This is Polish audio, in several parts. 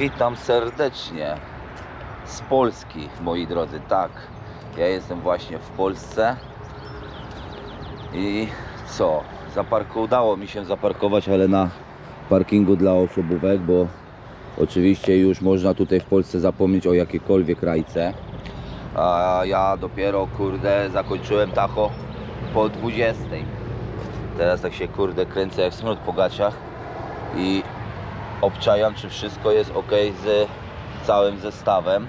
Witam serdecznie z Polski, moi drodzy. Tak, ja jestem właśnie w Polsce i co? Zaparku, udało mi się zaparkować, ale na parkingu dla osobówek, bo oczywiście już można tutaj w Polsce zapomnieć o jakiekolwiek rajce. A ja dopiero, kurde, zakończyłem tacho po 20. Teraz tak się, kurde, kręcę jak smród po gaciach i obczajam, czy wszystko jest ok z całym zestawem,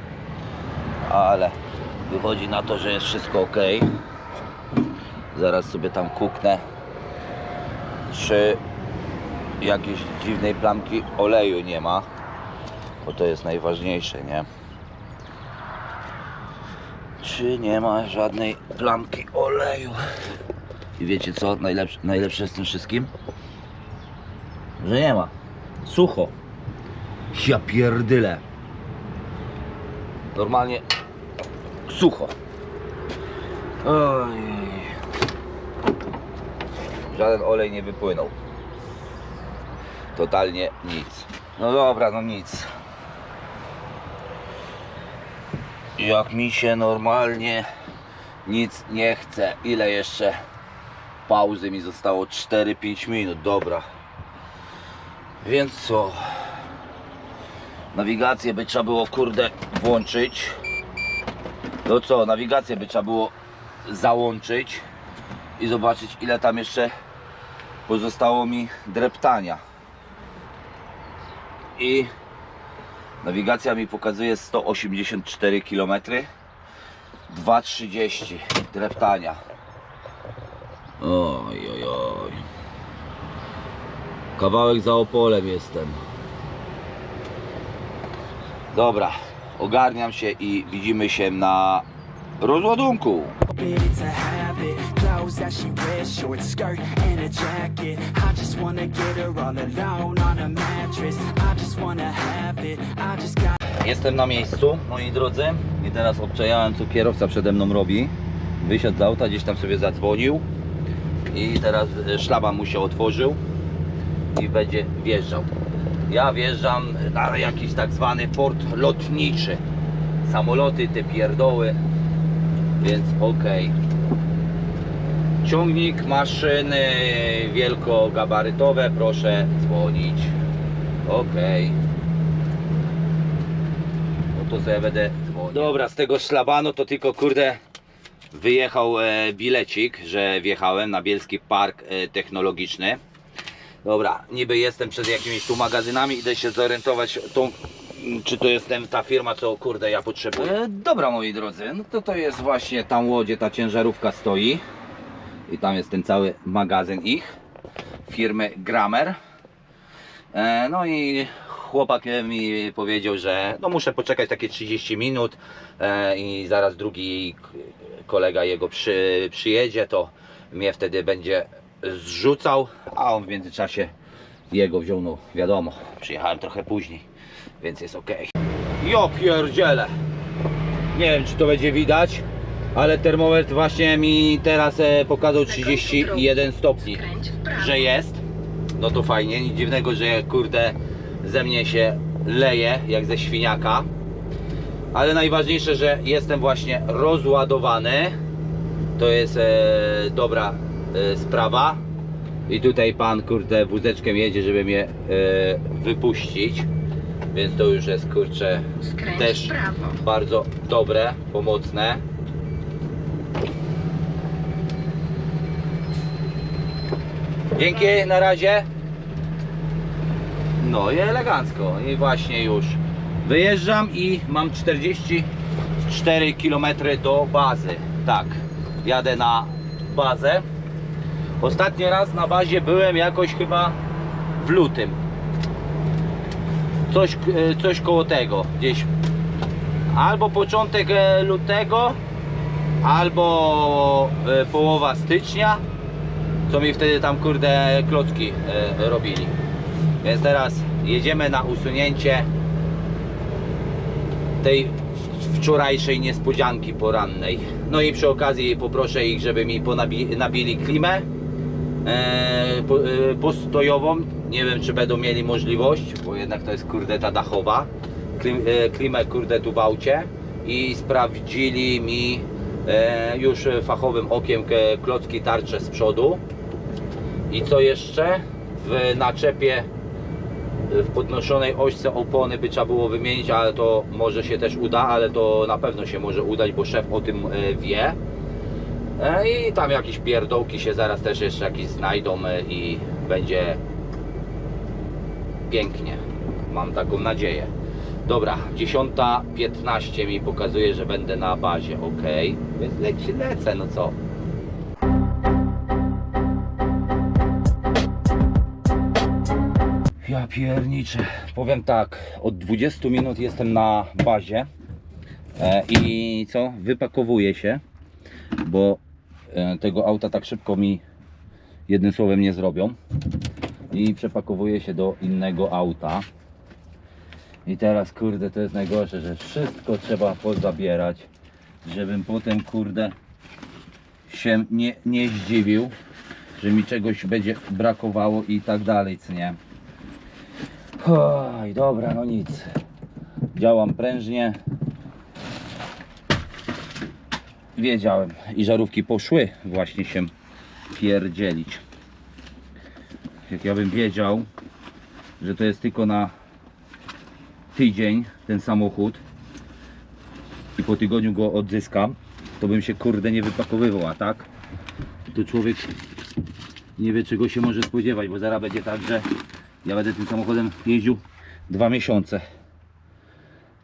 ale wychodzi na to, że jest wszystko ok. Zaraz sobie tam kuknę, czy jakiejś dziwnej plamki oleju nie ma, bo to jest najważniejsze, nie? Czy nie ma żadnej plamki oleju? I wiecie co najlepsze, najlepsze z tym wszystkim? Że nie ma. Sucho. Ja pierdyle. Normalnie sucho. Oj. Żaden olej nie wypłynął. Totalnie nic. No dobra, no nic. Jak mi się normalnie nic nie chce. Ile jeszcze pauzy mi zostało? 4-5 minut. Dobra. Więc co? Nawigację by trzeba było kurde włączyć. No co, nawigację by trzeba było załączyć i zobaczyć ile tam jeszcze pozostało mi dreptania. I nawigacja mi pokazuje 184 km 2,30 dreptania. Oj, oj, oj. Kawałek za Opolem jestem. Dobra, ogarniam się i widzimy się na rozładunku. Clothes that she wears, short skirt and a jacket. I just wanna get her all alone on a mattress. I just wanna have it. I just got. Jestem na miejscu, moi drodzy. I teraz obczajałem, co kierowca przede mną robi. Wysiadł z auta, gdzieś tam sobie zadzwonił. I teraz e, szlaban mu się otworzył i będzie wjeżdżał. Ja wjeżdżam na jakiś tak zwany port lotniczy. Samoloty, te pierdoły. Więc okej. Ciągnik, maszyny wielkogabarytowe, proszę dzwonić. Okej. No to sobie będę dzwonił. Dobra, z tego szlabanu to tylko kurde wyjechał e, bilecik, że wjechałem na Bielski Park e, Technologiczny. Dobra, niby jestem przed jakimiś tu magazynami, idę się zorientować tą, czy to jest ten, ta firma, co kurde ja potrzebuję. E, dobra moi drodzy, no to to jest właśnie tam łodzie, ta ciężarówka stoi. I tam jest ten cały magazyn ich, firmy Grammer. E, No i chłopak mi powiedział, że no muszę poczekać takie 30 minut e, i zaraz drugi kolega jego przy, przyjedzie, to mnie wtedy będzie zrzucał, a on w międzyczasie jego wziął, no wiadomo, przyjechałem trochę później, więc jest ok. Jo pierdziele! Nie wiem czy to będzie widać, ale termometr właśnie mi teraz e, pokazał 31 stopni, że jest no to fajnie, nic dziwnego, że kurde ze mnie się leje jak ze świniaka. Ale najważniejsze, że jestem właśnie rozładowany. To jest e, dobra sprawa. I tutaj pan kurde wózeczkiem jedzie, żeby mnie e, wypuścić. Więc to już jest kurczę Skręć też prawo. bardzo dobre, pomocne. Dzięki, na razie. No i elegancko. I właśnie już wyjeżdżam i mam 44 km do bazy. Tak, jadę na bazę. Ostatni raz na bazie byłem jakoś chyba w lutym. Coś, e, coś koło tego, gdzieś albo początek e, lutego, albo e, połowa stycznia, co mi wtedy tam kurde klocki robili. Więc teraz jedziemy na usunięcie tej wczorajszej niespodzianki porannej. No i przy okazji poproszę ich, żeby mi ponabi- nabili klimę postojową Nie wiem, czy będą mieli możliwość, bo jednak to jest kurde dachowa. E, klimę kurde tu w aucie i sprawdzili mi e, już fachowym okiem e, klocki tarcze z przodu. I co jeszcze? W naczepie w podnoszonej ośce opony by trzeba było wymienić, ale to może się też uda, ale to na pewno się może udać, bo szef o tym e, wie. E, I tam jakieś pierdołki się zaraz też jeszcze jakieś znajdą e, i będzie pięknie. Mam taką nadzieję. Dobra, 10.15 mi pokazuje, że będę na bazie, ok. Więc leci, lecę, no co. Ja pierniczę. Powiem tak, od 20 minut jestem na bazie e, i co? Wypakowuję się, bo tego auta tak szybko mi jednym słowem nie zrobią. I przepakowuję się do innego auta. I teraz kurde to jest najgorsze, że wszystko trzeba pozabierać, żebym potem kurde się nie, nie zdziwił, że mi czegoś będzie brakowało i tak dalej, co nie? Oj, dobra, no nic. Działam prężnie. Wiedziałem. I żarówki poszły właśnie się pierdzielić. Jak ja bym wiedział, że to jest tylko na tydzień ten samochód i po tygodniu go odzyskam, to bym się kurde nie wypakowywał, a tak? To człowiek nie wie czego się może spodziewać, bo zaraz będzie tak, że ja będę tym samochodem jeździł dwa miesiące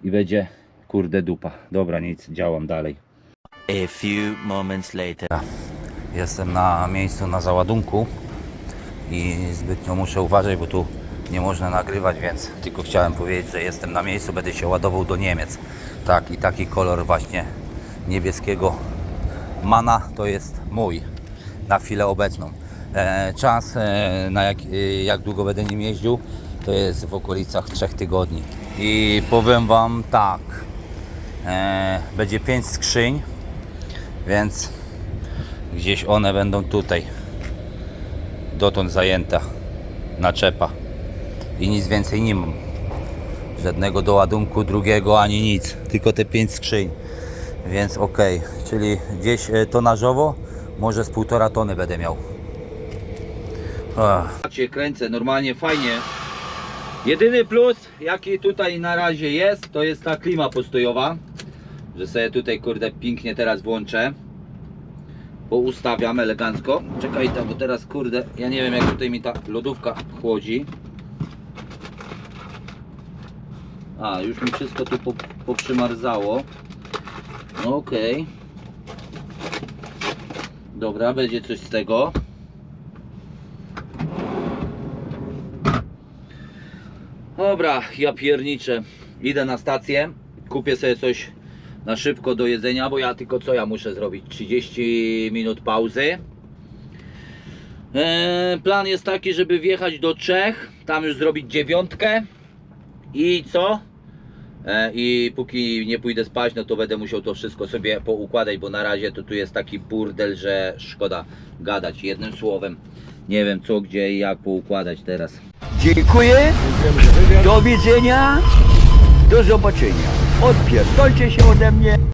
i będzie kurde dupa. Dobra, nic, działam dalej. A few moments later. Jestem na miejscu na załadunku i zbytnio muszę uważać, bo tu nie można nagrywać, więc tylko chciałem powiedzieć, że jestem na miejscu, będę się ładował do Niemiec. Tak, i taki kolor właśnie niebieskiego mana to jest mój na chwilę obecną. E, czas, e, na jak, e, jak długo będę nim jeździł, to jest w okolicach 3 tygodni. I powiem Wam tak, e, będzie 5 skrzyń, więc gdzieś one będą tutaj. Dotąd zajęta naczepa. I nic więcej nie mam. Żadnego doładunku drugiego ani nic. Tylko te pięć skrzyń. Więc ok czyli gdzieś e, tonażowo może z półtora tony będę miał. Tak się kręcę normalnie fajnie. Jedyny plus jaki tutaj na razie jest to jest ta klima postojowa że sobie tutaj kurde pięknie teraz włączę poustawiam elegancko. Czekaj tam, bo teraz kurde, ja nie wiem jak tutaj mi ta lodówka chłodzi. A, już mi wszystko tu po, poprzymarzało. No okej. Dobra, będzie coś z tego. Dobra, ja pierniczę. Idę na stację, kupię sobie coś na szybko do jedzenia, bo ja tylko co ja muszę zrobić? 30 minut pauzy. Eee, plan jest taki, żeby wjechać do Czech, tam już zrobić dziewiątkę i co? E, I póki nie pójdę spać, no to będę musiał to wszystko sobie poukładać, bo na razie to tu jest taki burdel, że szkoda gadać jednym słowem. Nie wiem co, gdzie i jak poukładać teraz. Dziękuję. Do widzenia. Do zobaczenia. Odpierdolcie się ode mnie.